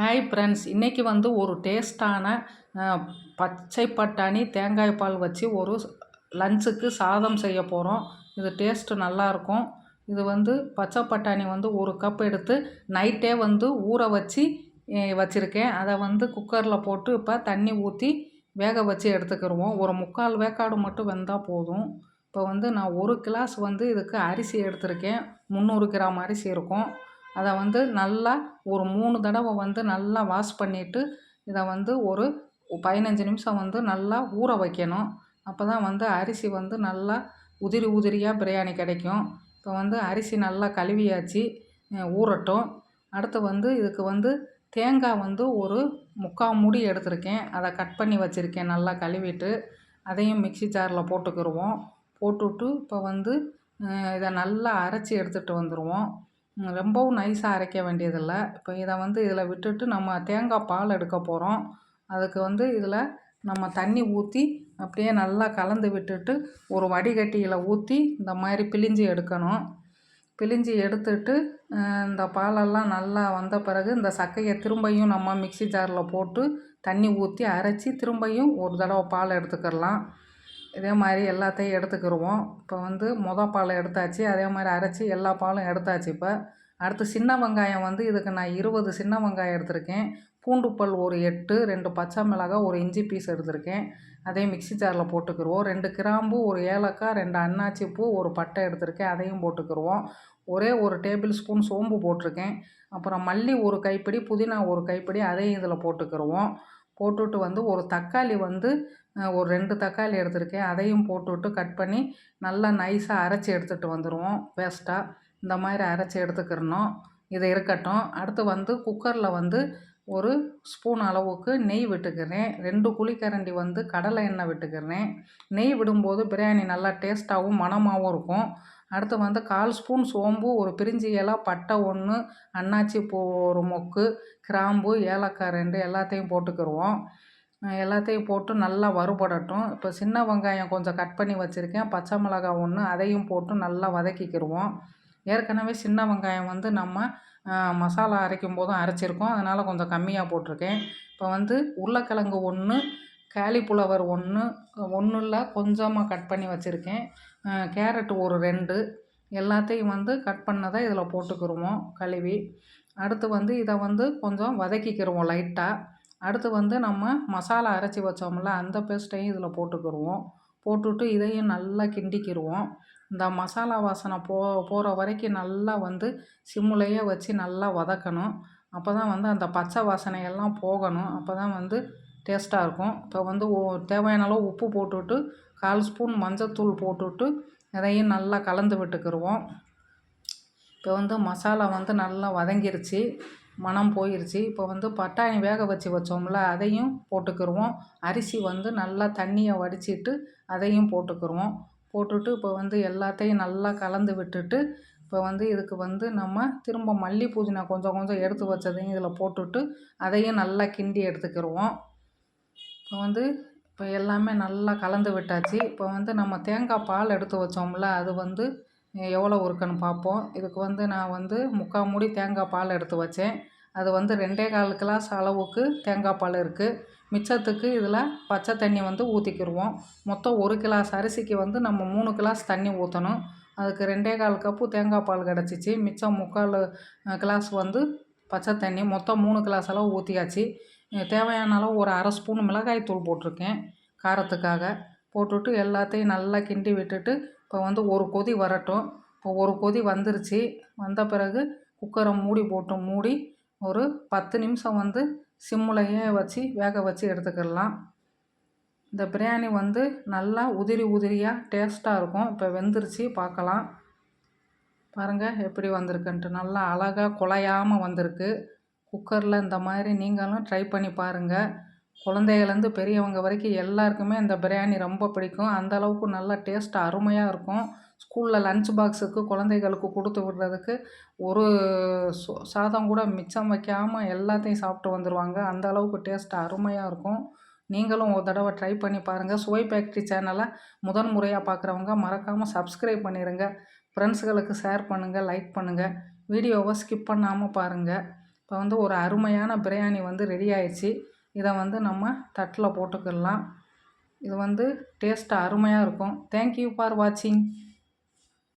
Hi friends இன்றைக்கி வந்து ஒரு டேஸ்ட்டான பச்சை பட்டாணி தேங்காய் பால் வச்சு ஒரு லஞ்சுக்கு சாதம் செய்ய போகிறோம் இது டேஸ்ட்டு நல்லாயிருக்கும் இது வந்து பச்சை பட்டாணி வந்து ஒரு கப் எடுத்து நைட்டே வந்து ஊற வச்சு வச்சுருக்கேன். அதை வந்து குக்கரில் போட்டு இப்போ தண்ணி ஊற்றி வேக வச்சு எடுத்துக்கிடுவோம் ஒரு முக்கால் வேக்காடு மட்டும் வெந்தால் போதும். இப்போ வந்து நான் ஒரு கிளாஸ் வந்து இதுக்கு அரிசி எடுத்திருக்கேன். முந்நூறு கிராம் அரிசி இருக்கும். அதை வந்து நல்லா ஒரு மூணு தடவை வந்து நல்லா வாஷ் பண்ணிவிட்டு இதை வந்து ஒரு பதினஞ்சு நிமிஷம் வந்து நல்லா ஊற வைக்கணும். அப்போ தான் வந்து அரிசி வந்து நல்லா உதிரி உதிரியாக பிரியாணி கிடைக்கும். இப்போ வந்து அரிசி நல்லா கழுவியாச்சு ஊறட்டும். அடுத்து வந்து இதுக்கு வந்து தேங்காய் வந்து ஒரு முக்கால் மூடி எடுத்திருக்கேன். அதை கட் பண்ணி வச்சுருக்கேன் நல்லா கழுவிட்டு. அதையும் மிக்ஸி ஜாரில் போட்டுக்கிடுவோம் போட்டுவிட்டு இப்போ வந்து இதை நல்லா அரைச்சி எடுத்துகிட்டு வந்துடுவோம் ரொம்பவும் நைஸாக அரைக்க வேண்டியதில்லை. இப்போ இதை வந்து இதில் விட்டுட்டு நம்ம தேங்காய் பால் எடுக்க போகிறோம் அதுக்கு வந்து இதில் நம்ம தண்ணி ஊற்றி அப்படியே நல்லா கலந்து விட்டுட்டு ஒரு வடிகட்டியில் ஊற்றி இந்த மாதிரி பிழிஞ்சு எடுக்கணும். பிழிஞ்சு எடுத்துட்டு இந்த பாலெல்லாம் நல்லா வந்த பிறகு இந்த சக்கையை திரும்பியும் நம்ம மிக்ஸி ஜாரில் போட்டு தண்ணி ஊற்றி அரைச்சி திரும்பியும் ஒரு தடவை பால் எடுத்துக்கிடலாம் இதே மாதிரி எல்லாத்தையும் எடுத்துக்கிடுவோம் இப்போ வந்து மொதல் பாலை எடுத்தாச்சு அதே மாதிரி அரைச்சி எல்லா பாலும் எடுத்தாச்சு இப்போ. அடுத்து சின்ன வெங்காயம் வந்து இதுக்கு நான் இருபது சின்ன வெங்காயம் எடுத்திருக்கேன். பூண்டு பல் ஒரு எட்டு ரெண்டு பச்சை மிளகாய் ஒரு இஞ்சி பீஸ் எடுத்திருக்கேன். அதையும் மிக்ஸி ஜாரில் போட்டுக்கிடுவோம் ரெண்டு கிராம்பு ஒரு ஏலக்காய் ரெண்டு அன்னாச்சி பூ ஒரு பட்டை எடுத்திருக்கேன். அதையும் போட்டுக்கிடுவோம் ஒரே ஒரு டேபிள் ஸ்பூன் சோம்பு போட்டிருக்கேன். அப்புறம் மல்லி ஒரு கைப்பிடி புதினா ஒரு கைப்பிடி அதையும் இதில் போட்டுக்கிடுவோம் போட்டுவிட்டு வந்து ஒரு தக்காளி வந்து ஒரு ரெண்டு தக்காளி எடுத்திருக்கேன். அதையும் போட்டுவிட்டு கட் பண்ணி நல்லா நைஸாக அரைச்சி எடுத்துகிட்டு வந்துடுவோம் பேஸ்ட்டாக இந்த மாதிரி அரைச்சி எடுத்துக்கிறணும். இது இருக்கட்டும். அடுத்து வந்து குக்கரில் வந்து ஒரு ஸ்பூன் அளவுக்கு நெய் விட்டுக்கிறேன். ரெண்டு குழிக்கரண்டி வந்து கடலை எண்ணெய் விட்டுக்கிறேன். நெய் விடும்போது பிரியாணி நல்லா டேஸ்ட்டாகவும் மணமாகவும் இருக்கும். அடுத்து வந்து கால் ஸ்பூன் சோம்பு ஒரு பிரிஞ்சி இலை பட்டை ஒன்று அன்னாச்சி பூ ஒரு மொக்கு கிராம்பு ஏலக்காய் ரெண்டு எல்லாத்தையும் போட்டுக்கிடுவோம் எல்லாத்தையும் போட்டு நல்லா வறுபடட்டும். இப்போ சின்ன வெங்காயம் கொஞ்சம் கட் பண்ணி வச்சுருக்கேன். பச்சை மிளகாய் ஒன்று அதையும் போட்டு நல்லா வதக்கிக்கிடுவோம் ஏற்கனவே சின்ன வெங்காயம் வந்து நம்ம மசாலா அரைக்கும் போதும் அரைச்சிருக்கோம். அதனால் கொஞ்சம் கம்மியாக போட்டிருக்கேன். இப்போ வந்து உருளைக்கிழங்கு ஒன்று காலிஃப்ளவர் ஒன்று ஒன்றுல்ல கொஞ்சமாக கட் பண்ணி வச்சுருக்கேன். கேரட்டு ஒரு ரெண்டு. எல்லாத்தையும் வந்து கட் பண்ணதை இதில் போட்டுக்கிருவோம் கழுவி. அடுத்து வந்து இதை வந்து கொஞ்சம் வதக்கிக்கிருவோம் லைட்டாக அடுத்து வந்து நம்ம மசாலா அரைச்சி வச்சோம்ல அந்த பேஸ்ட்டையும் இதில் போட்டுக்கிருவோம். போட்டுவிட்டு இதையும் நல்லா கிண்டிக்கிடுவோம் இந்த மசாலா வாசனை போ போகிற வரைக்கும் நல்லா வந்து சிம்முலையே வச்சு நல்லா வதக்கணும். அப்போ தான் வந்து அந்த பச்சை வாசனையெல்லாம் போகணும். அப்போ தான் வந்து டேஸ்ட்டாக இருக்கும். இப்போ வந்து ஓ தேவையான அளவு உப்பு போட்டுவிட்டு கால் ஸ்பூன் மஞ்சத்தூள் போட்டுவிட்டு இதையும் நல்லா கலந்து விட்டுக்கிடுவோம் இப்போ வந்து மசாலா வந்து நல்லா வதங்கிருச்சு மணம் போயிருச்சு. இப்போ வந்து பட்டாணி வேக வச்சு வச்சோம்ல அதையும் போட்டுக்கிடுவோம் அரிசி வந்து நல்லா தண்ணியை வடிச்சிட்டு அதையும் போட்டுக்கிடுவோம் போட்டுட்டு இப்போ வந்து எல்லாத்தையும் நல்லா கலந்து விட்டுட்டு இப்போ வந்து இதுக்கு வந்து நம்ம திரும்ப மல்லி புதினா கொஞ்சம் கொஞ்சம் எடுத்து வச்சதையும் இதில் போட்டுட்டு அதையும் நல்லா கிண்டி எடுத்துக்கிடுவோம் இப்போ வந்து இப்போ எல்லாமே நல்லா கலந்து விட்டாச்சு. இப்போ வந்து நம்ம தேங்காய் பால் எடுத்து வச்சோம்ல அது வந்து எவ்வளோ இருக்குன்னு பார்ப்போம். இதுக்கு வந்து நான் வந்து முக்கால் மூடி தேங்காய் பால் எடுத்து வச்சேன். அது வந்து ரெண்டே கால் கிளாஸ் அளவுக்கு தேங்காய் பால் இருக்குது மிச்சத்துக்கு இதில் பச்சை தண்ணி வந்து ஊற்றிக்கிடுவோம் மொத்தம் ஒரு கிளாஸ் அரிசிக்கு வந்து நம்ம மூணு கிளாஸ் தண்ணி ஊற்றணும் அதுக்கு ரெண்டே கால் கப்பு தேங்காய் பால் கிடச்சிச்சு. மிச்சம் முக்கால் கிளாஸ் வந்து பச்சை தண்ணி மொத்தம் மூணு கிளாஸ் அளவு ஊற்றியாச்சு தேவையான அளவு ஒரு அரை ஸ்பூன் மிளகாய்த்தூள் போட்டிருக்கேன் காரத்துக்காக. போட்டுவிட்டு எல்லாத்தையும் நல்லா கிண்டி விட்டுட்டு இப்போ வந்து ஒரு கொதி வரட்டும். இப்போ ஒரு கொதி வந்துருச்சு. வந்த பிறகு குக்கரை மூடி போட்டு மூடி ஒரு பத்து நிமிஷம் வந்து சிம்முலையே வச்சு வேக வச்சு எடுத்துக்கிடலாம். இந்த பிரியாணி வந்து நல்லா உதிரி உதிரியாக டேஸ்ட்டாக இருக்கும். இப்போ வெந்துருச்சு பார்க்கலாம் பாருங்கள் எப்படி வந்திருக்குன்ட்டு. நல்லா அழகாக குலையாமல் வந்திருக்கு. குக்கரில் இந்த மாதிரி நீங்களும் ட்ரை பண்ணி பாருங்கள் குழந்தைகள்லேருந்து பெரியவங்க வரைக்கும் எல்லாருக்குமே இந்த பிரியாணி ரொம்ப பிடிக்கும். அந்தளவுக்கு நல்லா டேஸ்ட் அருமையாக இருக்கும். ஸ்கூலில் லன்ச் பாக்ஸுக்கு குழந்தைகளுக்கு கொடுத்து விடுறதுக்கு ஒரு சாதம் கூட மிச்சம் வைக்காமல் எல்லாத்தையும் சாப்பிட்டு வந்துடுவாங்க அந்த அளவுக்கு டேஸ்ட் அருமையாக இருக்கும். நீங்களும் ஒரு தடவை ட்ரை பண்ணி பாருங்கள் சுவை ஃபேக்ட்ரி சேனலை முதன் முறையாக பார்க்குறவங்க மறக்காமல் சப்ஸ்கிரைப் பண்ணிடுங்க ஃப்ரெண்ட்ஸுகளுக்கு ஷேர் பண்ணுங்கள் லைக் பண்ணுங்கள் வீடியோவை ஸ்கிப் பண்ணாமல் பாருங்கள் இப்போ வந்து ஒரு அருமையான பிரியாணி வந்து ரெடி ஆயிடுச்சு. இதை வந்து நம்ம தட்டில் போட்டுக்கிடலாம். இது வந்து டேஸ்ட்டு அருமையாக இருக்கும். தேங்க்யூ ஃபார் வாட்சிங்